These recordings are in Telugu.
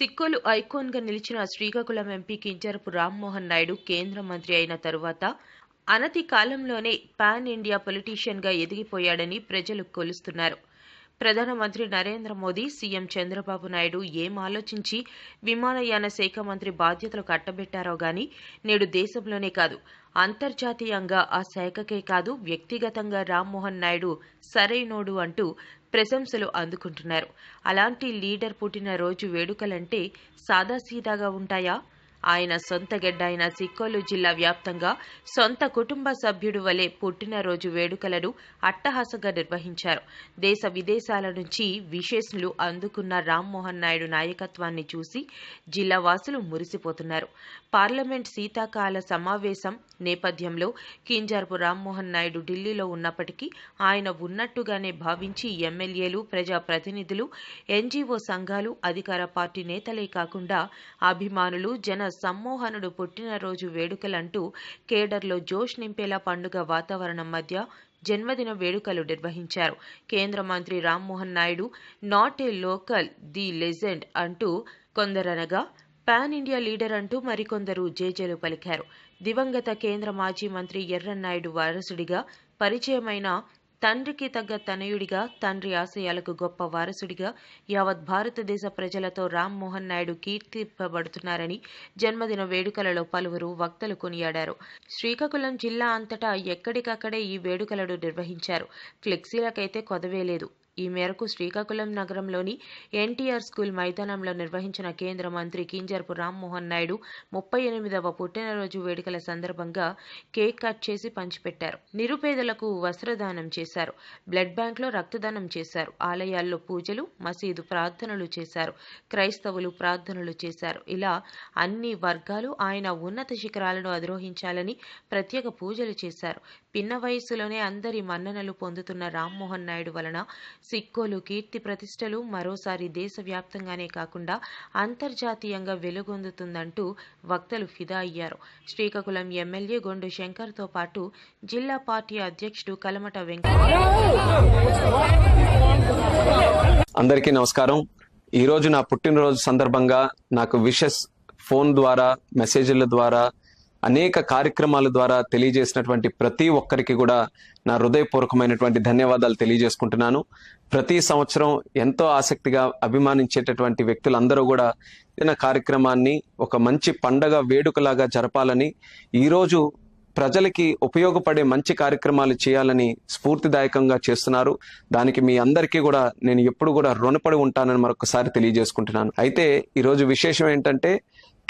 సిక్కులు ఐకాన్గా నిలిచిన శ్రీకాకుళం ఎంపీ కింజరపు రామ్మోహన్ నాయుడు కేంద్ర మంత్రి అయిన తరువాత అనతి కాలంలోనే పాన్ ఇండియా పొలిటీషియన్గా ఎదిగిపోయాడని ప్రజలు కొలుస్తున్నారు. ప్రధానమంత్రి నరేంద్ర మోదీ సీఎం చంద్రబాబు నాయుడు ఏం ఆలోచించి విమానయాన శాఖ మంత్రి బాధ్యతలు కట్టబెట్టారో గాని నేడు దేశంలోనే కాదు అంతర్జాతీయంగా ఆ శాఖకే కాదు వ్యక్తిగతంగా రామ్మోహన్ నాయుడు సరైనోడు అంటూ ప్రశంసలు అందుకుంటున్నారు. అలాంటి లీడర్ పుట్టినరోజు వేడుకలంటే సాదాసీదాగా ఉంటాయా? ఆయన సొంత గెడ్డ అయిన సిక్కోలు జిల్లా వ్యాప్తంగా సొంత కుటుంబ సభ్యుడు వలె పుట్టినరోజు వేడుకలను అట్టహాసంగా నిర్వహించారు. దేశ విదేశాల నుంచి విశేషులు అందుకున్న రామ్మోహన్ నాయుడు నాయకత్వాన్ని చూసి జిల్లా వాసులు మురిసిపోతున్నారు. పార్లమెంట్ శీతాకాల సమావేశం నేపథ్యంలో కింజార్పు రామ్మోహన్ నాయుడు ఢిల్లీలో ఉన్నప్పటికీ ఆయన ఉన్నట్టుగానే భావించి ఎమ్మెల్యేలు ప్రజాప్రతినిధులు ఎన్జీఓ సంఘాలు అధికార పార్టీ నేతలే కాకుండా అభిమానులు జన సమ్మోహనుడు పుట్టినరోజు వేడుకలంటూ కేడర్లో జోష్ నింపేలా పండుగ వాతావరణం మధ్య జన్మదిన వేడుకలు నిర్వహించారు. కేంద్ర మంత్రి Rammohan Naidu not a local the legend అంటూ కొందరనగా పాన్ ఇండియా లీడర్ అంటూ మరికొందరు జేజేలు పలికారు. దివంగత కేంద్ర మాజీ మంత్రి ఎర్రన్నాయుడు వారసుడిగా పరిచయమైన తండ్రికి తగ్గ తనయుడిగా తండ్రి ఆశయాలకు గొప్ప వారసుడిగా యావత్ భారతదేశ ప్రజలతో రామ్మోహన్ నాయుడు కీర్తింపబడుతున్నారని జన్మదిన వేడుకలలో పలువురు వక్తలు కొనియాడారు. శ్రీకాకుళం జిల్లా అంతటా ఎక్కడికక్కడే ఈ వేడుకలను నిర్వహించారు. ఫ్లెక్సీలకైతే కొదవేలేదు ఈ మేరకు శ్రీకాకుళం నగరంలోని ఎన్టీఆర్ స్కూల్ మైదానంలో నిర్వహించిన కేంద్ర మంత్రి కింజర్పు రామ్మోహన్ నాయుడు ముప్పై ఎనిమిదవ పుట్టినరోజు వేడుకల సందర్భంగా కేక్ కట్ చేసి పంచిపెట్టారు. నిరుపేదలకు వస్త్రదానం చేశారు. బ్లడ్ బ్యాంక్లో రక్తదానం చేశారు. ఆలయాల్లో పూజలు మసీదు ప్రార్థనలు చేశారు. క్రైస్తవులు ప్రార్థనలు చేశారు. ఇలా అన్ని వర్గాలు ఆయన ఉన్నత శిఖరాలను అధిరోహించాలని ప్రత్యేక పూజలు చేశారు. పిన్న వయసులోనే అందరి మన్ననలు పొందుతున్న రామ్మోహన్ నాయుడు వలన సిక్కోలు కీర్తి ప్రతిష్టలు మరోసారి దేశవ్యాప్తంగానే కాకుండా అంతర్జాతీయంగా వెలుగొందుతుందంటూ వక్తలు ఫిదా అయ్యారు. శ్రీకాకుళం ఎమ్మెల్యే గొండు శంకర్తో పాటు జిల్లా పార్టీ అధ్యక్షుడు కలమట వెంకట అందరికీ నమస్కారం. ఈరోజు నా పుట్టినరోజు సందర్భంగా నాకు విషెస్ ఫోన్ ద్వారా మెసేజ్ల ద్వారా అనేక కార్యక్రమాల ద్వారా తెలియజేసినటువంటి ప్రతి ఒక్కరికి కూడా నా హృదయపూర్వకమైనటువంటి ధన్యవాదాలు తెలియజేసుకుంటున్నాను. ప్రతి సంవత్సరం ఎంతో ఆసక్తిగా అభిమానించేటటువంటి వ్యక్తులందరూ కూడా నా కార్యక్రమాన్ని ఒక మంచి పండగ వేడుకలాగా జరపాలని ఈరోజు ప్రజలకి ఉపయోగపడే మంచి కార్యక్రమాలు చేయాలని స్ఫూర్తిదాయకంగా చేస్తున్నారు. దానికి మీ అందరికీ కూడా నేను ఎప్పుడు కూడా రుణపడి ఉంటానని మరొకసారి తెలియజేసుకుంటున్నాను. అయితే ఈరోజు విశేషం ఏంటంటే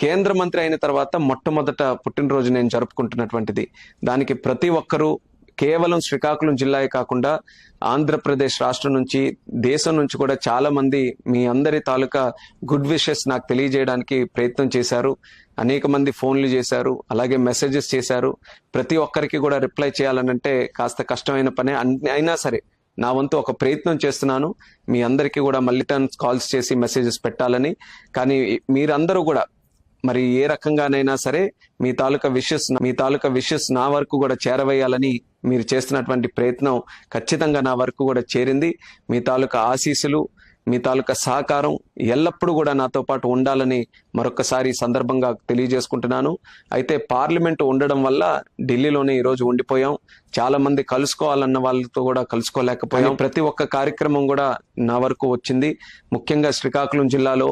కేంద్ర మంత్రి అయిన తర్వాత మొట్టమొదట పుట్టినరోజు నేను జరుపుకుంటున్నటువంటిది. దానికి ప్రతి ఒక్కరూ కేవలం శ్రీకాకుళం జిల్లాయే కాకుండా ఆంధ్రప్రదేశ్ రాష్ట్రం నుంచి దేశం నుంచి కూడా చాలా మంది మీ అందరి తాలూకా గుడ్ విషెస్ నాకు తెలియజేయడానికి ప్రయత్నం చేశారు. అనేక మంది ఫోన్లు చేశారు అలాగే మెసేజెస్ చేశారు. ప్రతి ఒక్కరికి కూడా రిప్లై చేయాలనంటే కాస్త కష్టమైన పనే. అన్ని- అయినా సరే నా వంతు ఒక ప్రయత్నం చేస్తున్నాను. మీ అందరికీ కూడా మళ్ళీ కాల్స్ చేసి మెసేజెస్ పెట్టాలని. కానీ మీరందరూ కూడా మరి ఏ రకంగానైనా సరే మీ తాలూకా విషెస్ మీ తాలూకా విషెస్ నా వరకు కూడా చేరవేయాలని మీరు చేస్తున్నటువంటి ప్రయత్నం ఖచ్చితంగా నా వరకు కూడా చేరింది. మీ తాలూకా ఆశీస్సులు మీ తాలూకా సహకారం ఎల్లప్పుడూ కూడా నాతో పాటు ఉండాలని మరొకసారి సందర్భంగా తెలియజేసుకుంటున్నాను. అయితే పార్లమెంటు ఉండడం వల్ల ఢిల్లీలోనే ఈ రోజు ఉండిపోయాం. చాలా మంది కలుసుకోవాలన్న వాళ్ళతో కూడా కలుసుకోలేకపోయాం. ప్రతి ఒక్క కార్యక్రమం కూడా నా వరకు వచ్చింది. ముఖ్యంగా శ్రీకాకుళం జిల్లాలో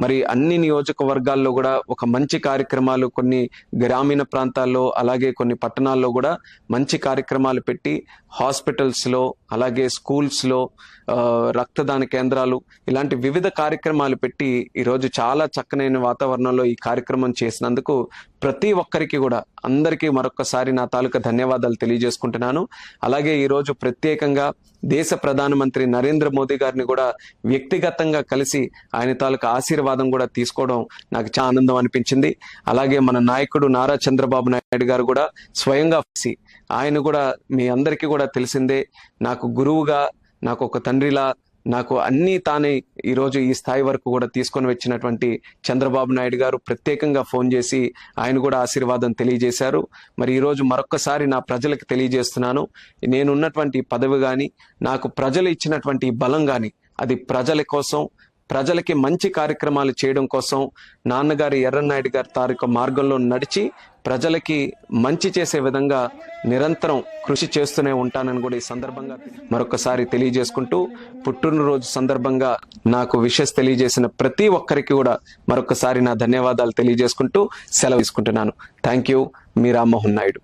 మరి అన్ని నియోజకవర్గాల్లో కూడా ఒక మంచి కార్యక్రమాలు కొన్ని గ్రామీణ ప్రాంతాల్లో అలాగే కొన్ని పట్టణాల్లో కూడా మంచి కార్యక్రమాలు పెట్టి హాస్పిటల్స్లో అలాగే స్కూల్స్లో ఆ, రక్తదాన కేంద్రాలు ఇలాంటి వివిధ కార్యక్రమాలు పెట్టి ఈరోజు చాలా చక్కనైన వాతావరణంలో ఈ కార్యక్రమం చేసినందుకు ప్రతి ఒక్కరికి కూడా అందరికీ మరొకసారి నా తాలూకా ధన్యవాదాలు తెలియజేసుకుంటున్నాను. అలాగే ఈరోజు ప్రత్యేకంగా దేశ ప్రధానమంత్రి నరేంద్ర మోదీ గారిని కూడా వ్యక్తిగతంగా కలిసి ఆయన తాలూకా ఆశీర్వాదం కూడా తీసుకోవడం నాకు చాలా ఆనందం అనిపించింది. అలాగే మన నాయకుడు నారా చంద్రబాబు నాయుడు గారు కూడా స్వయంగా కలిసి ఆయన కూడా మీ అందరికీ కూడా తెలిసిందే నాకు గురువుగా నాకు ఒక తండ్రిలా నాకు అన్నీ తానే ఈరోజు ఈ స్థాయి వరకు కూడా తీసుకొని వచ్చినటువంటి చంద్రబాబు నాయుడు గారు ప్రత్యేకంగా ఫోన్ చేసి ఆయన కూడా ఆశీర్వాదం తెలియజేశారు. మరి ఈరోజు మరొక్కసారి నా ప్రజలకు తెలియజేస్తున్నాను. నేనున్నటువంటి పదవి కానీ నాకు ప్రజలు ఇచ్చినటువంటి బలం కానీ అది ప్రజల కోసం ప్రజలకి మంచి కార్యక్రమాలు చేయడం కోసం నాన్నగారి ఎర్రనాయుడు గారి తారీఖు మార్గంలో నడిచి ప్రజలకి మంచి చేసే విధంగా నిరంతరం కృషి చేస్తూనే ఉంటానని కూడా ఈ సందర్భంగా మరొకసారి తెలియజేసుకుంటూ పుట్టినరోజు సందర్భంగా నాకు విషెస్ తెలియజేసిన ప్రతి ఒక్కరికి కూడా మరొకసారి నా ధన్యవాదాలు తెలియజేసుకుంటూ సెలవు తీసుకుంటున్నాను. Thank you. Me Rammohan Naidu.